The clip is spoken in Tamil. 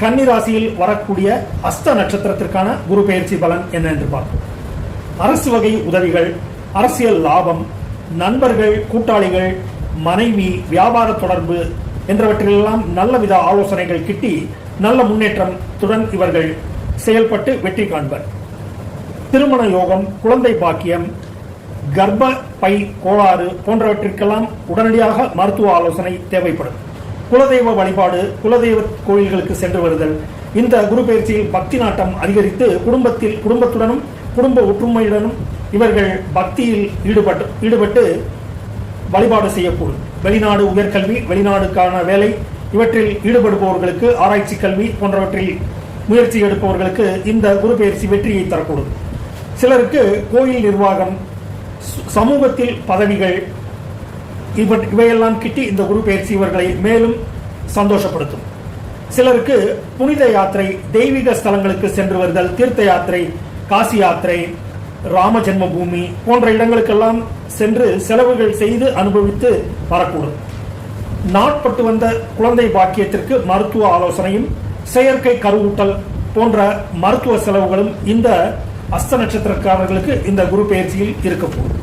கன்னிராசியில் வரக்கூடிய அஸ்த நட்சத்திரத்திற்கான குரு பெயர்ச்சி பலன் என்ன என்று பார்ப்போம். அரசு வகை உதவிகள் அரசியல் லாபம் நண்பர்கள் கூட்டாளிகள் மனைவி வியாபார தொடர்பு என்றவற்றிலெல்லாம் நல்லவித ஆலோசனைகள் கிட்டி நல்ல முன்னேற்றத்துடன் இவர்கள் செயல்பட்டு வெற்றி காண்பர். திருமண யோகம் குழந்தை பாக்கியம் கர்ப்ப பை கோளாறு போன்றவற்றிற்கெல்லாம் உடனடியாக மருத்துவ ஆலோசனை தேவைப்படும். குலதெய்வ வழிபாடு குலதெய்வ கோயில்களுக்கு சென்று வருதல். இந்த குரு பயிற்சியில் பக்தி நாட்டம் அதிகரித்து குடும்பத்தில் குடும்பத்துடனும் குடும்ப ஒற்றுமையுடனும் இவர்கள் பக்தியில் ஈடுபட்டு ஈடுபட்டு வழிபாடு செய்யக்கூடும். வெளிநாடு உயர்கல்வி வெளிநாடுக்கான வேலை இவற்றில் ஈடுபடுபவர்களுக்கு ஆராய்ச்சி கல்வி போன்றவற்றில் முயற்சி எடுப்பவர்களுக்கு இந்த குரு பயிற்சி வெற்றியை தரக்கூடும். சிலருக்கு கோயில் நிர்வாகம் சமூகத்தில் பதவிகள் இவற் இவையெல்லாம் கிட்டி இந்த குரு பயிற்சி இவர்களை மேலும் சந்தோஷப்படுத்தும். சிலருக்கு புனித யாத்திரை தெய்வீக ஸ்தலங்களுக்கு சென்று வருதல் தீர்த்த யாத்திரை காசி யாத்திரை ராம ஜென்மபூமி போன்ற இடங்களுக்கெல்லாம் சென்று செலவுகள் செய்து அனுபவித்து வரக்கூடும். நாட்பட்டு வந்த குழந்தை பாக்கியத்திற்கு மருத்துவ ஆலோசனையும் செயற்கை கருவூட்டல் போன்ற மருத்துவ செலவுகளும் இந்த அஸ்த நட்சத்திரக்காரர்களுக்கு இந்த குரு பயிற்சியில் இருக்கக்கூடும்